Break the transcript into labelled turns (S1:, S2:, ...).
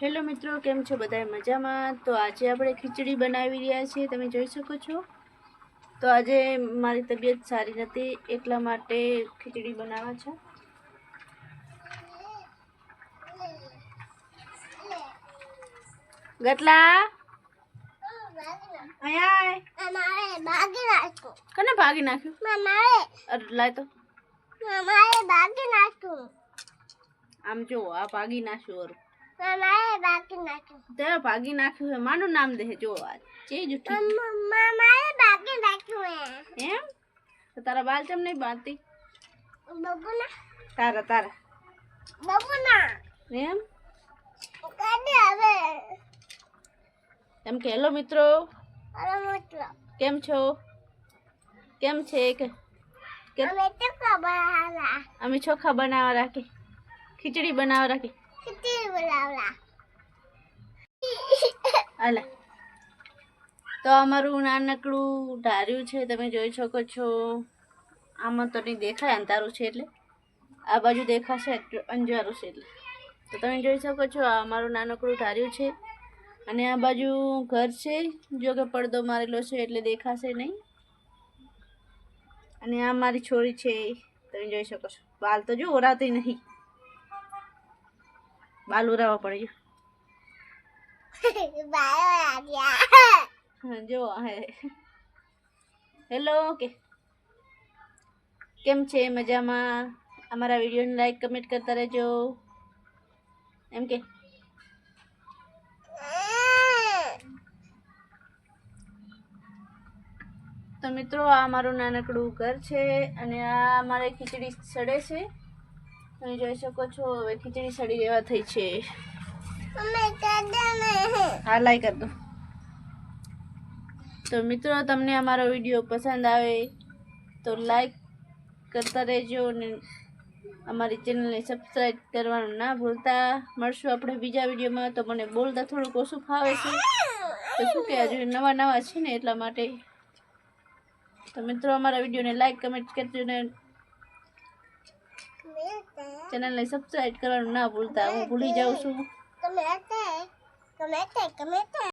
S1: Hello મિત્રો કેમ છો બધા મજામાં? તો આજે આપણે ખીચડી બનાવી રહ્યા છીએ તમે જોઈ શકો છો. તો આજે મારી તબિયત સારી નથી એટલા માટે ખીચડી બનાવવા છે. ગટલા! કને ભાગી નાખ્યું? લાય તો. આમ જો આ ભાગી નાખ્યું અરું તે ભાગી નાખ્યું હે માનું નામ દે જો આ ચેજ ઉઠી એમ તો તારા બાલ ચમ નહીં બાંધતી તારા તારા એમ એમ કે હેલો મિત્રો કેમ છો કેમ છે કે કે અમે ચોખા બનાવવા રાખી ખીચડી બનાવવા રાખી હાલે. તો અમારું નાનકડું ધાર્યું છે, તમે જોઈ શકો છો. આમાં તો નહીં દેખાય, અંધારું છે એટલે. આ બાજુ દેખાશે, અંજારું છે એટલે. તો તમે જોઈ શકો છો, આ અમારું નાનકડું ધાર્યું છે. અને આ બાજુ ઘર છે, જો કે પડદો મારેલો છે એટલે દેખાશે નહીં. અને આ મારી છોરી છે તમે જોઈ શકો છો. બાલ તો જો ઓરાતી નહીં. બાલ ઓરાવા પડે જો હેલો કે કેમ છે? મજામાં? અમારા વિડીયોને લાઈક કમેન્ટ કરતા રહેજો. એમ કે? તો મિત્રો આ મારું નાનકડું ઘર છે અને આ મારે ખીચડી સડે છે. તમે જોઈ શકો છો હવે ખીચડી સડી જેવા થઈ છે. હા. લાઈક કર દો. તો મિત્રો તમને અમારો વીડિયો પસંદ આવે તો લાઈક કરતા રહેજો અને અમારી ચેનલને સબસ્ક્રાઈબ કરવાનું ના ભૂલતા. મળશું આપણે બીજા વિડીયોમાં તો મને બોલતા થોડુંક ઓછું ફાવે છે. તો શું કે હજુ નવા નવા છે ને એટલા માટે. તો મિત્રો અમારા વિડીયોને લાઈક કમેન્ટ કરજો ને ચેનલને સબસ્ક્રાઈબ કરવાનું ના ભૂલતા હું ભૂલી જાઉં છું.